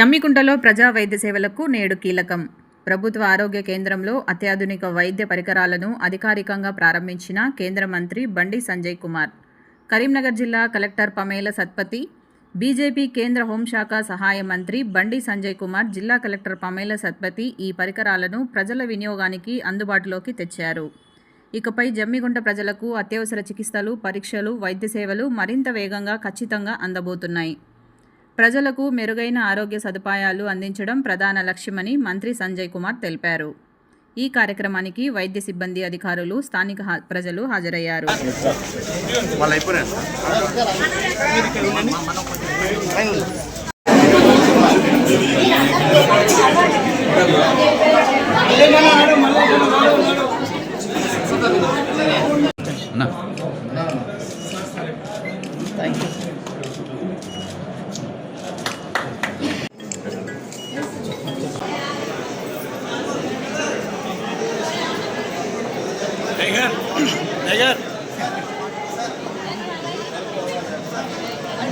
జమ్మికుంటలో ప్రజా వైద్య సేవలకు నేడు కీలకం. ప్రభుత్వ ఆరోగ్య కేంద్రంలో అత్యాధునిక వైద్య పరికరాలను అధికారికంగా ప్రారంభించిన కేంద్ర మంత్రి బండి సంజయ్ కుమార్. కరీంనగర్ జిల్లా కలెక్టర్ పమేల సత్పతి బీజేపీ కేంద్ర హోంశాఖ సహాయ మంత్రి బండి సంజయ్ కుమార్ జిల్లా కలెక్టర్ పమేల సత్పతి ఈ పరికరాలను ప్రజల వినియోగానికి అందుబాటులోకి తెచ్చారు. ఇకపై జమ్మిగుంట ప్రజలకు అత్యవసర చికిత్సలు పరీక్షలు వైద్య సేవలు మరింత వేగంగా ఖచ్చితంగా అందబోతున్నాయి. ప్రజలకు మెరుగైన ఆరోగ్య సదుపాయాలు అందించడం ప్రధాన లక్ష్యమని మంత్రి సంజయ్ కుమార్ తెలిపారు. ఈ కార్యక్రమానికి వైద్య సిబ్బంది అధికారులు స్థానిక ప్రజలు హాజరయ్యారు. వాళ్ళు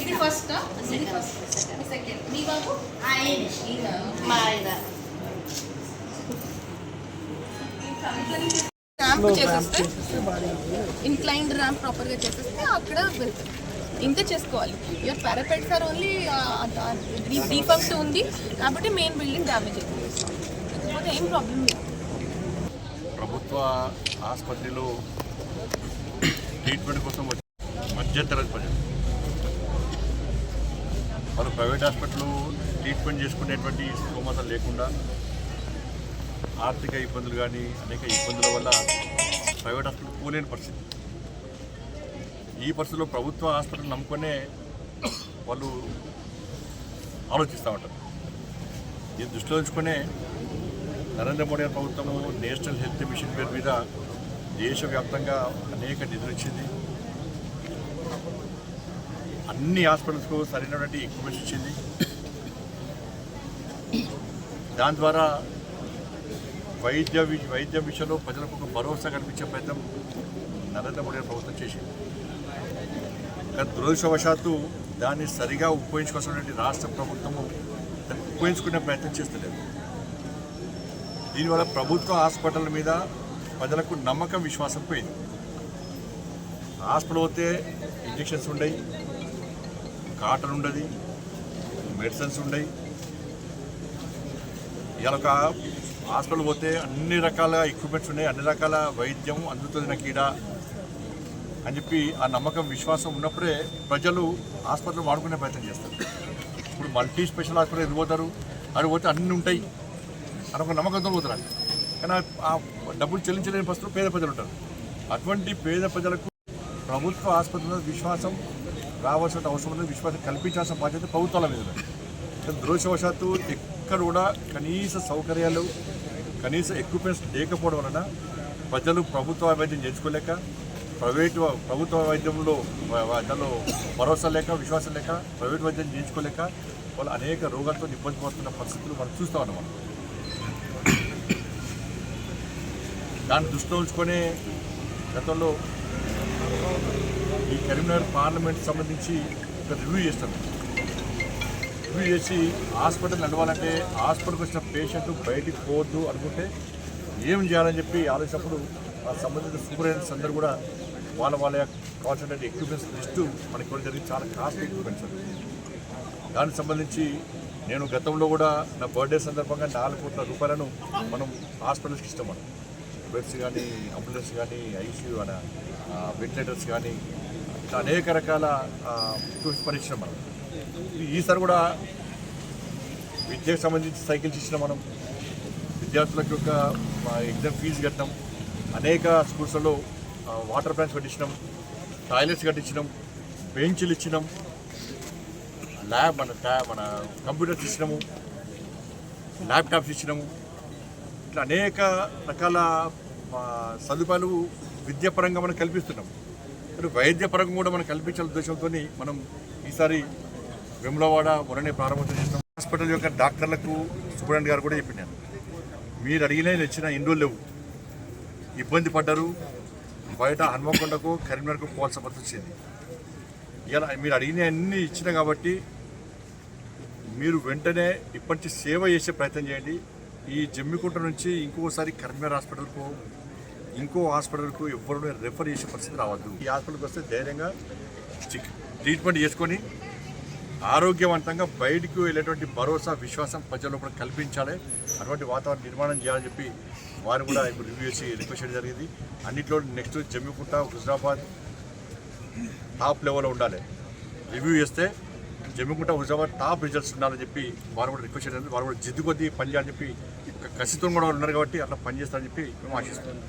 ఇది ఫస్ట్ ఇది ఫస్ట్ సెకండ్ మీ బాబు మా ఆయన ర్యాంప్ చేసేస్తే ఇన్క్లైన్డ్ ర్యాంప్ ప్రాపర్గా చేసేస్తే అక్కడ వెళ్తుంది ఇంతే చేసుకోవాలి. Your parapets are only defect ఉంది. కాబట్టి మెయిన్ బిల్డింగ్ డ్యామేజ్ అవుతుంది. లేకపోతే ఏం ప్రాబ్లం లేదు. ప్రభుత్వ ఆసుపత్రిలో ట్రీట్మెంట్ కోసం వచ్చి మధ్యతరగతి ప్రజలు వాళ్ళు ప్రైవేట్ హాస్పిటల్ ట్రీట్మెంట్ చేసుకునేటువంటి స్తోమత లేకుండా ఆర్థిక ఇబ్బందులు కానీ అనేక ఇబ్బందుల వల్ల ప్రైవేట్ హాస్పిటల్ పోలేని పరిస్థితి. ఈ పరిస్థితిలో ప్రభుత్వ హాస్పిటల్ నమ్ముకునే వాళ్ళు ఆలోచిస్తూ ఉంటారు. దీన్ని దృష్టిలో ఉంచుకునే నరేంద్ర మోడీ ప్రభుత్వము నేషనల్ హెల్త్ మిషన్ పేరు మీద దేశవ్యాప్తంగా అనేక నిధులు ఇచ్చింది. అన్ని హాస్పిటల్స్కు సరైనటువంటి ఎక్విప్మెంట్స్ ఇచ్చింది. దాని ద్వారా వైద్య వైద్య విషయంలో ప్రజలకు ఒక భరోసా కల్పించే ప్రయత్నం నరేంద్ర మోడీ ప్రభుత్వం చేసింది. కానీ దురదృష్టవశాత్తు దాన్ని సరిగా ఉపయోగించుకోవాల్సినటువంటి రాష్ట్ర ప్రభుత్వము దాన్ని ఉపయోగించుకునే ప్రయత్నం చేస్తలేదు. దీనివల్ల ప్రభుత్వ హాస్పిటల్ మీద ప్రజలకు నమ్మకం విశ్వాసం పోయింది. హాస్పిటల్ పోతే ఇంజెక్షన్స్ ఉండయి కాటన్ ఉండదు మెడిసిన్స్ ఉండయి. ఇలా ఒక హాస్పిటల్ పోతే అన్ని రకాల ఎక్విప్మెంట్స్ ఉన్నాయి అన్ని రకాల వైద్యం అందుతుంది నాకు ఈడ అని చెప్పి ఆ నమ్మకం విశ్వాసం ఉన్నప్పుడే ప్రజలు హాస్పిటల్ వాడుకునే ప్రయత్నం చేస్తారు. ఇప్పుడు మల్టీ స్పెషల్ హాస్పిటల్ ఎందుకు పోతారు? అక్కడ పోతే అన్నీ ఉంటాయి. అని ఒక నమ్మకంతో పోతారు కానీ ఆ- డబ్బులు చెల్లించలేని పరిస్థితులు పేద ప్రజలు ఉంటారు. అటువంటి పేద ప్రజలకు ప్రభుత్వ ఆసుపత్రి విశ్వాసం రావాల్సిన అవసరం ఉంది విశ్వాసం కల్పించాల్సిన బాధ్యత ప్రభుత్వాల మీద ఉంది. దురదృష్టవశాత్తు ఎక్కడ కూడా కనీస సౌకర్యాలు కనీస ఎక్విప్మెంట్స్ లేకపోవడం వలన ప్రజలు ప్రభుత్వ వైద్యం చేర్చుకోలేక ప్రైవేటు ప్రభుత్వ వైద్యంలో వ- దానిలో భరోసా లేక విశ్వాసం లేక ప్రైవేట్ వైద్యం చేయించుకోలేక వాళ్ళు అనేక రోగాలతో ఇబ్బంది పడుతున్న పరిస్థితులు మనం చూస్తా ఉన్నాం. మనం దాన్ని దృష్టిలో ఉంచుకొని గతంలో ఈ కరీంనగర్ పార్లమెంట్ సంబంధించి ఒక రివ్యూ చేస్తాం రివ్యూ చేసి హాస్పిటల్ నడవాలంటే హాస్పిటల్కి వచ్చిన పేషెంట్ బయటికి పోవద్దు అనుకుంటే ఏం చేయాలని చెప్పి ఆలోచించినప్పుడు ఆ సంబంధిత సూపరింటెండెంట్స్ అందరూ కూడా వాళ్ళ వాళ్ళ కాన్సన్ట్రేట్ ఎక్విప్మెంట్స్ లిస్టు మనకి ఇవ్వడం జరిగింది. చాలా కాస్ట్ ఎక్విప్మెంట్స్ అవి దానికి సంబంధించి నేను గతంలో కూడా నా బర్త్డే సందర్భంగా నాలుగు కోట్ల రూపాయలను మనం హాస్పిటల్స్కి ఇష్టం మనం. బెడ్స్ కానీ అంబులెన్స్ కానీ ఐసీయూ అన వెంటిలేటర్స్ కానీ ఇట్లా అనేక రకాల టూల్స్ ఈసారి కూడా విద్యకు సంబంధించి సైకిల్స్ ఇచ్చినాం మనం విద్యార్థులకు యొక్క ఎగ్జామ్ ఫీజు కట్టినాం. అనేక స్కూల్స్లో వాటర్ ప్లాంట్స్ కట్టించినాం. టాయిలెట్స్ కట్టించినాం. బెంచ్లు ఇచ్చినాం. ల్యాబ్ మన మన కంప్యూటర్స్ ఇచ్చినాము. ల్యాప్టాప్స్ ఇచ్చినాము. ఇట్లా అనేక రకాల సదుపాయాలు విద్యాపరంగా మనం కల్పిస్తున్నాం. వైద్యపరంగా కూడా మనం కల్పించాల ఉద్దేశంతో మనం ఈసారి వెములవాడ మొన్ననే ప్రారంభం చేసిన హాస్పిటల్ యొక్క డాక్టర్లకు సూపరింటెండెంట్ గారు కూడా చెప్పినాను మీరు అడిగిన ఇచ్చిన ఎన్ని లేవు. ఇబ్బంది పడ్డారు. బయట హన్మకొండకు కరీంనగర్కు పోవాల్సిన పరిస్థితి వచ్చింది. ఇలా మీరు అడిగిన అన్నీ ఇచ్చిన కాబట్టి మీరు వెంటనే ఇప్పటి నుంచి సేవ చేసే ప్రయత్నం చేయండి. ఈ జమ్మికుంట నుంచి ఇంకోసారి కరీంనగర్ హాస్పిటల్కు ఇంకో హాస్పిటల్కు ఎవరు రెఫర్ చేసే పరిస్థితి రావద్దు. ఈ హాస్పిటల్కి వస్తే ధైర్యంగా ట్రీట్మెంట్ చేసుకొని ఆరోగ్యవంతంగా బయటకు వెళ్ళేటువంటి భరోసా విశ్వాసం ప్రజల్లో కూడా కల్పించాలి. అటువంటి వాతావరణం నిర్మాణం చేయాలని చెప్పి వారు కూడా ఇప్పుడు రివ్యూ చేసి రిక్వెస్ట్ చేయడం జరిగింది. అన్నింటిలో నెక్స్ట్ జమ్మికుంట హుజరాబాద్ టాప్ లెవెల్లో ఉండాలి. రివ్యూ చేస్తే జమ్మికుంట హుజరాబాద్ టాప్ రిజల్ట్స్ ఉండాలని చెప్పి వారు కూడా రిక్వెస్ట్ చేయడం వారు కూడా జిద్దు కొద్దీ పని చేయాలని చెప్పి ఒక కసితో కూడా ఉన్నారు కాబట్టి అట్లా పని చేస్తారని చెప్పి మేము ఆశిస్తున్నాం.